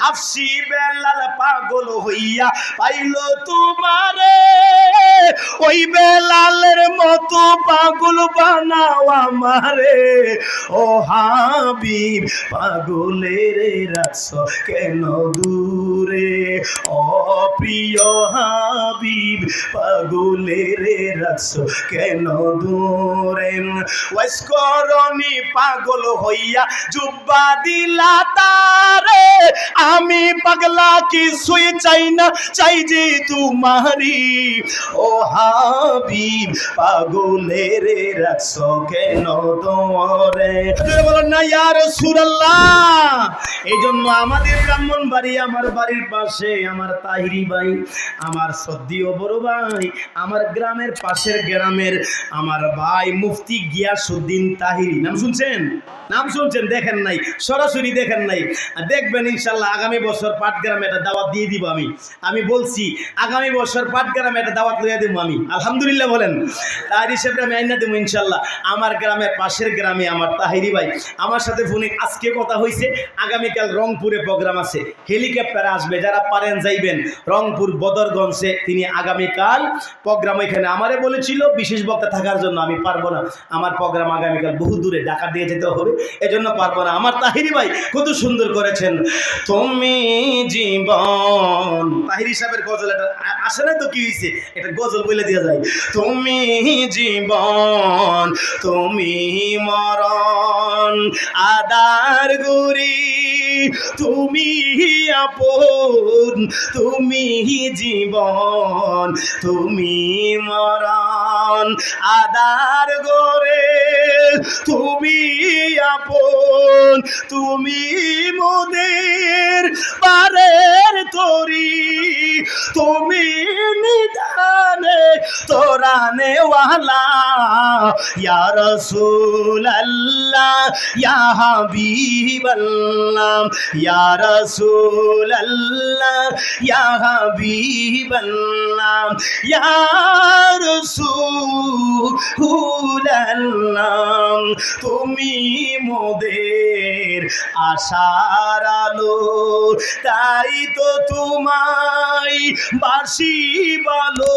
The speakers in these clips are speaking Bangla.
হাফসি বেলাল পাগল হইয়া পাইল তোমারে। ওই বেলালের মতো পাগল বানাও আমারে। ও হাবিব, পাগলের রাস কেন দূরে প্রিয় হাবিব, পাগলের রাস কেন দূরে ওয়াইস করনি পাগল হইয়া জুব্বা দিলা তারে। আমি পাগলা কিছুই চাই না, চাই যে তোমারি ও হাবিব, পাগলের রাস কেন দরে বলেন, না ইয়ার সুরাল্লাহ। এই জন্য আমাদের ব্রাহ্মণ বাড়ি আমার বাড়ির পাশে, আমার তাহিরি ভাই, আমার সদ্দীয় বড় ভাই, আমার গ্রামের পাশের গ্রামের আমার ভাই মুফতি গিয়াসুদ্দিন তাহিরি। নাম শুনছেন? নাম শুনছেন, দেখেন নাই, সরাসরি দেখেন নাই। দেখবেন ইনশাল্লাহ আগামী বছর পাটগ্রামে একটা দাওয়াত দিয়ে দিব আমি। আমি বলছি, আগামী বছর পাটগ্রামে একটা দাওয়াত লইয়া দিব আমি। আলহামদুলিল্লাহ বলেন। তার হিসেবে আমি আইনা দেবো ইনশাল্লাহ। আমার গ্রামের পাশের গ্রামে আমার তাহিরি ভাই, আমার সাথে ফোনে আজকে কথা হয়েছে আগামীকাল রংপুরে প্রোগ্রাম আছে। হেলিকপ্টার আসবে, যারা পারেন যাইবেন। রংপুর বদরগঞ্জে তিনি আগামীকাল প্রোগ্রাম এখানে আমারে বলেছিল, বিশেষ বক্তা থাকার জন্য আমি পারব না। আমার প্রোগ্রাম আগামীকাল বহু দূরে, ঢাকা দিয়ে যেতে হবে, এজন্য পারব না। আমার তাহিরি ভাই কত সুন্দর করেছেন। তুমি জীবন তাহিরি সাহেবের গজল এটা আসে না তো কি হয়েছে এটা গজল বলে দেওয়া যায়। তুমি জীবন, তুমি মরণ, আদার গুরি তুমি আপন, তুমি জীবন, তুমি মরণ। আদার গোরে তুমি আপন, তুমি মোদের পারের তরি। তুমি নিদানে তোরানে ওয়ালা ইয়া রাসূল আল্লাহ ইয়া হাবিব আল্লাহ ইয়া ইয়া হাবিব আল্লাহ ইয়া তুমি মোদের আশার আলো, তাই তো তোমায় বাসি বলো।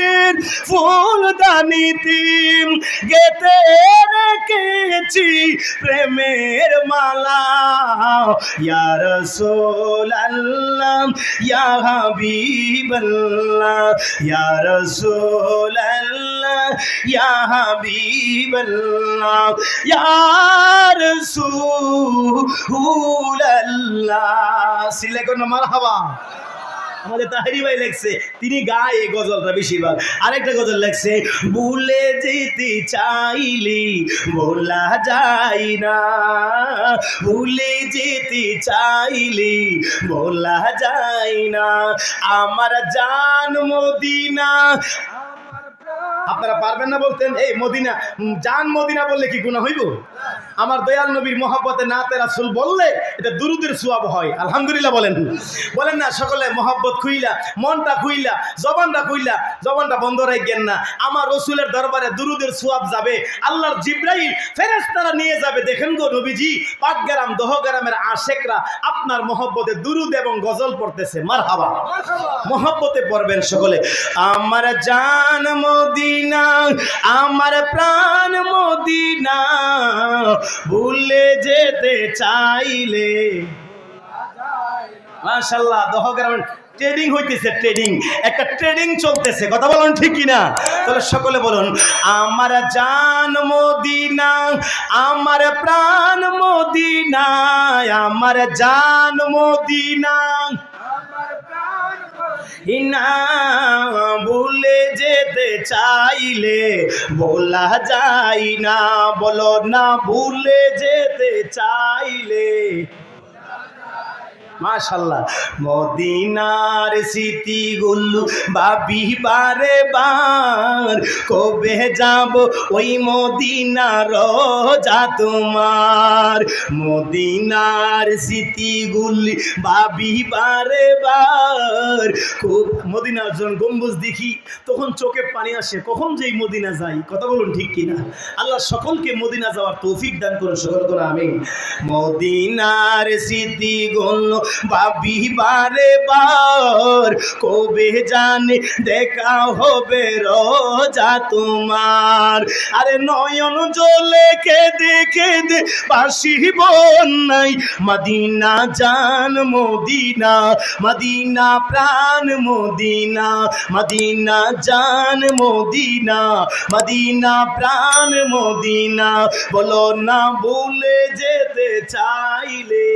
ফুলদানিতে গেতে রেখেছি প্রেমের মালা। রাসূলুল্লাহ, ইয়া হাবিবাল্লাহ, ইয়া রাসূলুল্লাহ, ইয়া হাবিবাল্লাহ, ইয়া রাসূলুল্লাহ। সিলে কোন মারহাবা আমাদের তাহারি ভাই লেখছে, তিনি গায়ে এই গজলটা বেশিরভাগ। আরেকটা গজল লেখছে, ভুলে যেতে চাইলে বলা যায় না। ভুলে যেতে চাইলে বলা যায় না। আমার জান মদিনা আপনারা পারবেন না বলতেন, এই মদিনা জান মদিনা বললে কি গুণা হইব? আমার দয়াল নবীর মহব্বতে নাতে রাসুল বললে, এটা দুরুদের সুয়াব হয়। আলহামদুলিল্লাহ বলেন। বলেন না, সকলে মহব্বত খুইলা, মনটা খুইলা, জবানটা খুইলা, জবানটা বন্ধ রাখবেন না। আমার রসুলের দরবারে দুরুদের সুয়াব যাবে, আল্লাহর জিব্রাইল ফেরেশতারা নিয়ে যাবে। দেখেন গো নবীজি, পাটগ্রাম, দহগ্রামের আশেকরা আপনার মহব্বতে দুরুদ এবং গজল পড়তেছে। মার হাবা মহব্বতে পড়বেন সকলে। আমার জান মদিনা, আমার প্রাণ মদিনা ভুলে যেতে চাইলে। মাশাল্লাহ দহগ্রামের ট্রেডিং হইতেছে ট্রেডিং। একটা ট্রেডিং চলতেছে, কথা বলুন ঠিক কিনা? তাহলে সকলে বলুন, আমার জান মদিনা, আমার প্রাণ মদিনা, আমার জান মদিনা না ভুলে যেতে চাইলে বলা যায় না, বলো না ভুলে যেতে চাইলে। মাশাল্লাহ, মদিনার স্মৃতি গুল্লু বাবি বারে বার কবে যাব? ওই মদিনার যা তোমার। মদিনার স্মৃতি গুল্লি বাবি বারে বার খুব মদিনার যখন গম্বুজ দেখি, তখন চোখে পানি আসে, কখন যেই মদিনা যাই, কথা বলুন ঠিক কিনা? আল্লাহ সকলকে মদিনা যাওয়ার তৌফিক দান করে সকল করে আমি মদিনার স্মৃতি গণ ভাবি বারে বার কবে জানে দেখা হবে তোমার। আরে নয়ন জলে কেঁদে কেঁদে বাসি নাই মদিনা জান মদিনা মদিনা প্রাণ মদিনা মদিনা জান মদিনা মদিনা প্রাণ মদিনা। বলো না ভুলে যেতে চাইলে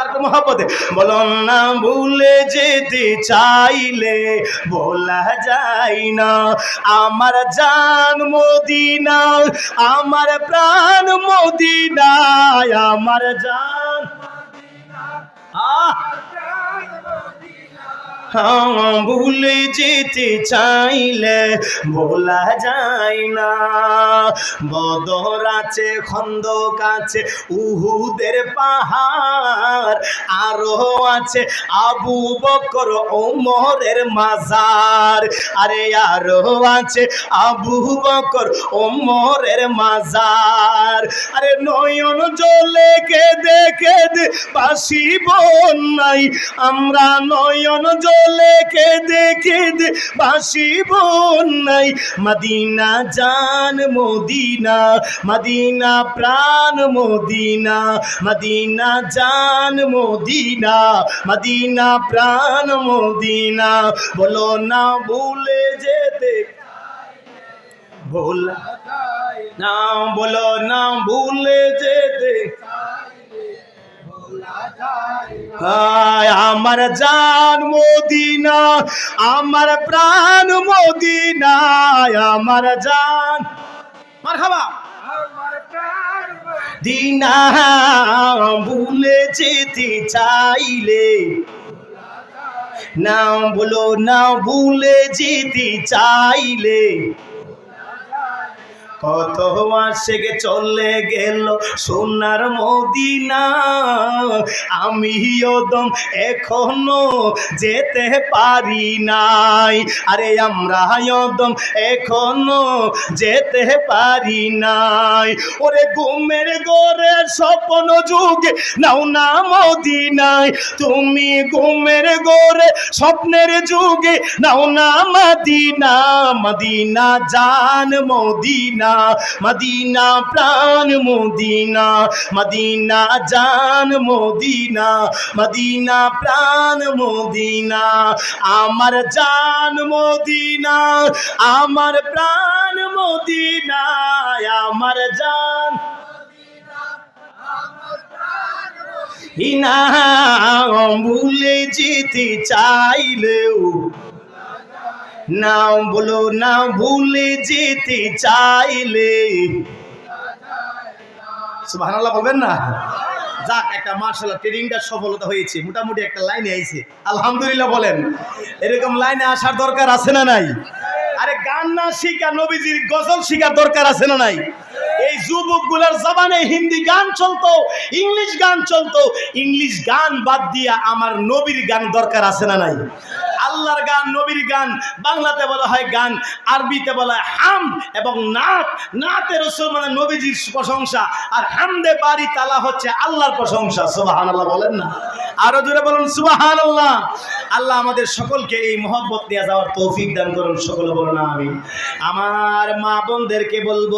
আর মহাপদে বলো না ভুলে যেতে চাইলে বলা যায় না। আমার জান মদিনা আমার প্রাণ মদিনায়, আমার জান ভুলে যেতে চাইলে বলা যায় না। বদর আছে খন্দক আছে উহুদের পাহাড় আরও আছে আবু বকর ওমরের মাজার। আরে আরও আছে আবু বকর ওমরের মাজার। আরে নয়ন জলে কেঁদে কেঁদে বাসিব নাই, আমরা নয়ন জলে কেঁদে কেঁদে বাসিব নাই। মদিনা জান মদিনা মদিনা প্রাণ মদিনা মদিনা জান মদিনা মদিনা প্রাণ মদিনা। বলো না ভুলে যেতে। ভুল না, বলো না ভুলে যেতে। আমার জান মদিনা, আমার প্রাণ মদিনা আমার জান। মারহাবা। দিনা ভুলে যেতে চাইলে, না বলো, না ভুলে যেতে চাইলে কত মাসে চলে গেল সোনার মদিনা। আমি ওদম এখনও যেতে পারি নাই। আরে আমরা ওদম এখনও যেতে পারি নাই। ওরে ঘুমের গোরে স্বপ্ন যুগে নাও না মদিনায়। তুমি ঘুমের গোরে স্বপ্নের যুগে নাও না মদিনা। মদিনা জান মদিনা। মদিনা মদিনা প্রাণ মদিনা মদিনা জান মদিনা মদিনা প্রাণ মদিনা, আমার জান মদিনা, আমার প্রাণ মদিনা, আমার জান ইনা ভুলে যেতে চাইলেও না বলো না ভুলে যেতে চাইলে। সুবহানাল্লাহ বলবেন না? যাক, একটা মার্শাল্লাহ ট্রেনিংটা সফলতা হয়েছে। মোটামুটি একটা লাইনে আইছে। আলহামদুলিল্লাহ বলেন। এরকম লাইনে আসার দরকার আছে না নাই? আরে, গান না শিখা নবীজির গজল শিখার দরকার আছে না নাই? এই যুবকগুলার জবানে হিন্দি গান চলতো, ইংলিশ গান চলতো। ইংলিশ গান বাদ দিয়া আমার নবীর গান দরকার আছে না নাই? আল্লাহর গান, নবীর গান, বাংলাতে বলা হয় গান, আরবিতে বলা হয় হাম এবং নাত। নাতে রসুল মানে নবীজির প্রশংসা, আর হামদে বাড়ি তালা হচ্ছে আল্লাহর প্রশংসা সুবাহান আল্লাহ বলেন না। আরও জোরে বলুন সুবাহান আল্লাহ আল্লাহ আমাদের সকলকে এই মহব্বত নিয়ে যাওয়ার তৌফিক দান করুন, সকলে বলুন আমি আমার মা বোনদেরকে বলব